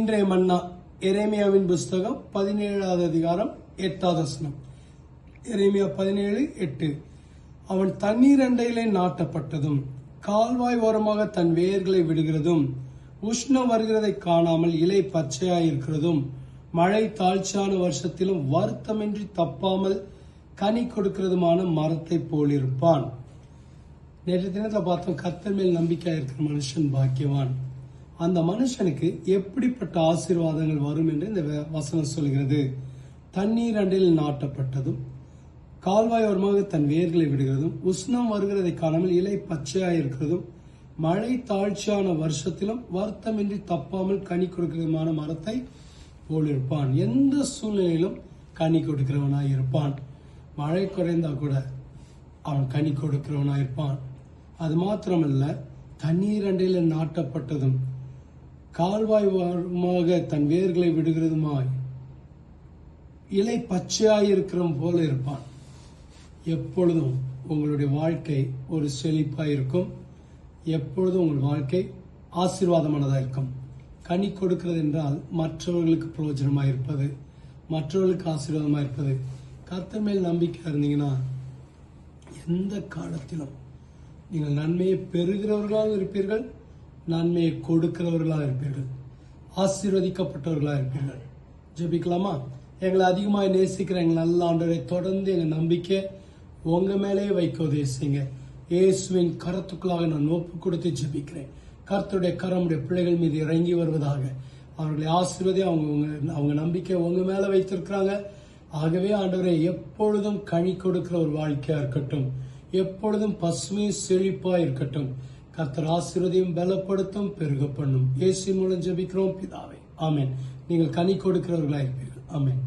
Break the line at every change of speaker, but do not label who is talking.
இன்றைய மன்னா எரேமியாவின் புஸ்தகம் பதினேழாவது அதிகாரம் எட்டாவது வசனம். எரேமியா பதினேழு எட்டு. அவன் தண்ணீர் அண்டையிலே நாட்டப்பட்டதும் கால்வாய் ஓரமாக தன் வேர்களை விடுகிறதும் உஷ்ணம் வருகிறதை காணாமல் இலை பச்சையாயிருக்கிறதும் மழை தாழ்ச்சியான வருஷத்திலும் வருத்தமின்றி தப்பாமல் கனி கொடுக்கிறதுமான மரத்தை போலிருப்பான். நேற்று தினத்தில் பார்த்தோம் கத்தர் மேல் நம்பிக்கையாக இருக்கிற மனுஷன் பாக்கியவான். அந்த மனுஷனுக்கு எப்படிப்பட்ட ஆசீர்வாதங்கள் வரும் என்று இந்த வ- வசனம் சொல்கிறது. தண்ணீர் அண்டையில் நாட்டப்பட்டதும் கால்வாய் ஓரமாக தன் வேர்களை விடுகிறதும் உஷ்ணம் வருகிறதை காணாமல் இலை பச்சையாக இருக்கிறதும் மழை தாழ்ச்சியான வருஷத்திலும் வருத்தமின்றி தப்பாமல் கனி கொடுக்கிறதுமான மரத்தை போலிருப்பான் எந்த சூழ்நிலையிலும் கனி கொடுக்கிறவனாய் இருப்பான். மழை குறைந்தா கூட அவன் கனி கொடுக்கிறவனாய் இருப்பான். அது மாத்திரமல்ல தண்ணீர் அண்டையில் நாட்டப்பட்டதும் கால்வாய் ஓரமாக தன் வேர்களை விடுகிறதுமாய். இலை பச்சையாய் இருக்கிறவன் போல இருப்பான். எப்பொழுதும் உங்களுடைய வாழ்க்கை ஒரு செழிப்பாக இருக்கும் எப்பொழுதும் உங்கள் வாழ்க்கை ஆசீர்வாதமானதாக இருக்கும் கனி கொடுக்கிறது என்றால் மற்றவர்களுக்கு பிரயோஜனமாக இருப்பது மற்றவர்களுக்கு ஆசீர்வாதமாக இருப்பது கர்த்தர் மேல் நம்பிக்கை இருந்தீங்கன்னா எந்த காலத்திலும் நீங்கள் நன்மையை பெறுகிறவர்களாக இருப்பீர்கள். நன்மையை கொடுக்கிறவர்களாக இருப்பீர்கள். ஆசீர்வதிக்கப்பட்டவர்களாக இருப்பீர்கள். ஜெபிக்கலாமா? எங்களை அதிகமாக நேசிக்கிற எங்கள் நல்ல ஆண்டவரை தொடர்ந்து எங்கள் நம்பிக்கை உங்க மேலேயே வைக்க உதவி செய்யுங்க இயேசுவின் கரத்துக்குள்ளாக நான் ஒப்பு கொடுத்து ஜெபிக்கிறேன். கருத்துடைய கரமுடைய பிள்ளைகள் மீது இறங்கி வருவதாக. அவர்களை ஆசீர்வதி அவங்க அவங்க நம்பிக்கை உங்க மேல வைத்திருக்கிறாங்க. ஆகவே ஆண்டவரை எப்பொழுதும் கனி கொடுக்கிற ஒரு வாழ்க்கையா இருக்கட்டும். எப்பொழுதும் பசுமை செழிப்பா இருக்கட்டும். கர்த்தர் ஆசீர்வதியும் பலப்படுத்தும் பெருக பண்ணும் இயேசு மூலம் ஜெபிக்கிறோம் பிதாவே. ஆமேன். நீங்கள் கனி கொடுக்கிறவர்களாக இருப்பீர்கள் ஆமேன்.